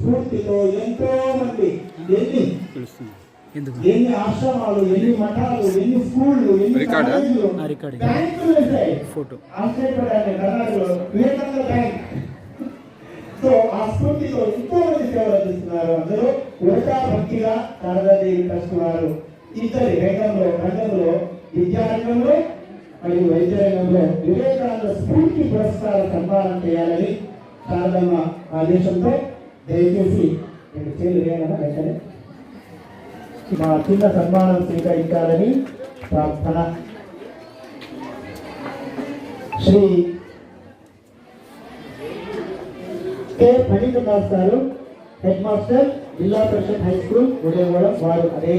స్ఫూర్తితో ఎంతో మంది ఎన్ని ఎన్ని ఆశ్రమాలు ఎన్ని మఠాలు ఎన్ని స్కూళ్ళు ఎన్ని. బ్యాంకులు వేశాయి. ఫోటో. ఆశ్చర్యపడాలి కర్ణాటకలో వివేకానంద బ్యాంక్. సో ఆ స్ఫూర్తితో ఎంతో మంది సేవలు అందిస్తున్నారు. అందరూ ఉడతా భక్తిగా శారదాదేవి ట్రస్ట్ వారు ఇద్దరి రంగంలో రంగంలో విద్యారంగంలో మరియు వైద్య రంగంలో వివేకానంద స్ఫూర్తి పురస్కార సన్మానం చేయాలని శారదమ్మ ఆదేశంతో దయచేసి నేను చేతులు వేయాలన్నా వెంటనే మా చిన్న సన్మానం స్వీకరించాలని ప్రార్థన. శ్రీ కె ఫణీకుమార్ గారు హెడ్ మాస్టర్ జిల్లా పరిషత్ హై స్కూల్ ఉదయగూడెం వారు అదే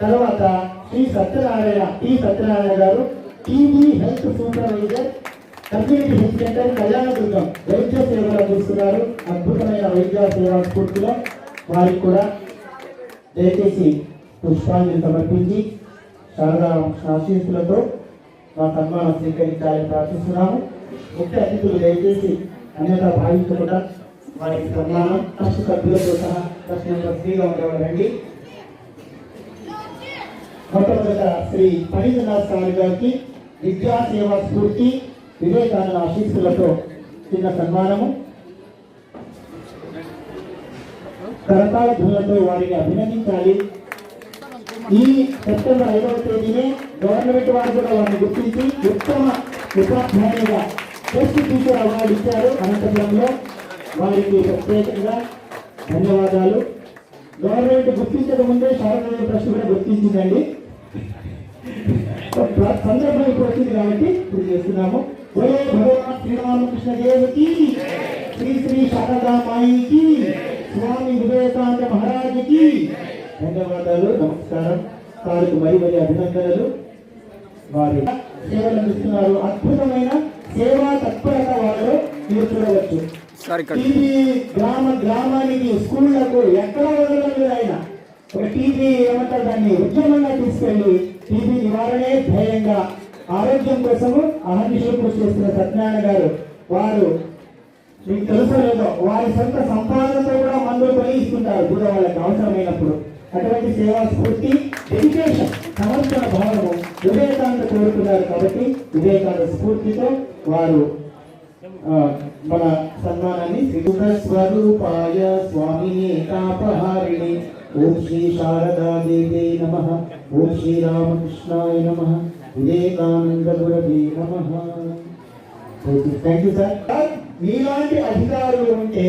తర్వాత Shri Satyanarayana T Satyanarayana garu TV health supervisor community health centre బృందం వైద్య సేవలు అందిస్తున్నారు. అద్భుతమైన వైద్య సేవా స్ఫూర్తిలో వారికి కూడా దయచేసి పుష్పాంజలి సమర్పించి శారదా ఆశీస్సులతో మా సన్మానం స్వీకరించాలని ప్రార్థిస్తున్నాము. ముఖ్య అతిథులు దయచేసి అన్యత భావించకుండా వారికి సన్మానం ట్రస్ట్ సభ్యులతో సహా ట్రస్ట్ ఫ్రీగా ఉండేవారండి. మొట్టమొదట శ్రీ ఫణీంద్రనాథ్ స్వామి గారికి విద్యా సేవా స్ఫూర్తి వివేకానంద ఆశీస్సులతో చిన్న సన్మానము. కరతాళ ధ్వనులతో వారిని అభినందించాలి. ఈ సెప్టెంబర్ ఐదవ తేదీనే గవర్నమెంట్ వారు కూడా వారిని గుర్తించి ఉత్తమ ఉపాధ్యాయులుగా టెస్ట్ టీచర్ అవార్డు ఇచ్చారు అనంతపురంలో. వారికి ప్రత్యేకంగా ధన్యవాదాలు. గవర్నమెంట్ గుర్తించక ముందే శారదీయ ట్రస్ట్ కూడా గుర్తించిందండి. సందర్భం ఇప్పుడు వచ్చింది కాబట్టి ఇప్పుడు చేస్తున్నాము. ఓయే భగవాన్ శ్రీరామకృష్ణ దేవకి శ్రీ శ్రీ శారదామాయికి స్వామి వివేకానంద మహారాజుకి ధన్యవాదాలు నమస్కారం. వారికి మరి మరి అభినందనలు. వారి సేవలు అందిస్తున్నారు. అద్భుతమైన సేవా తత్పరత వారిలో మీరు చూడవచ్చు. టీవీ గ్రామ గ్రామానికి స్కూళ్ళకు ఎక్కడ వదలడం లేదు ఆయన? ఒక టీవీ ఏమంటారు? దాన్ని ఉద్యమంగా తీసుకెళ్ళి టీవీ నివారణే ధ్యేయంగా ఆరోగ్యం కోసము అహర్నిశలు కృషి చేస్తున్న సత్యనారాయణ గారు వారు మీకు తెలుసో లేదో వారి సొంత సంపాదనతో కూడా మందులు కొని ఇస్తుంటారు వాళ్ళకి అవసరమైనప్పుడు. అటువంటి సేవా స్ఫూర్తి డెడికేషన్ సమర్పణ భావము వివేకానంద కోరుకున్నారు కాబట్టి వివేకానంద స్ఫూర్తితో వారు మన సన్మానాన్ని శ్రీగుణ స్వరూపాయ స్వామిని కాపహారిణి. ఓం శ్రీ శారదా దేవే నమ. ఓం శ్రీ రామకృష్ణాయ నమ. వివేకానంద నమ. థ్యాంక్ యూ సార్ మీలాంటి అధికారులు ఉంటే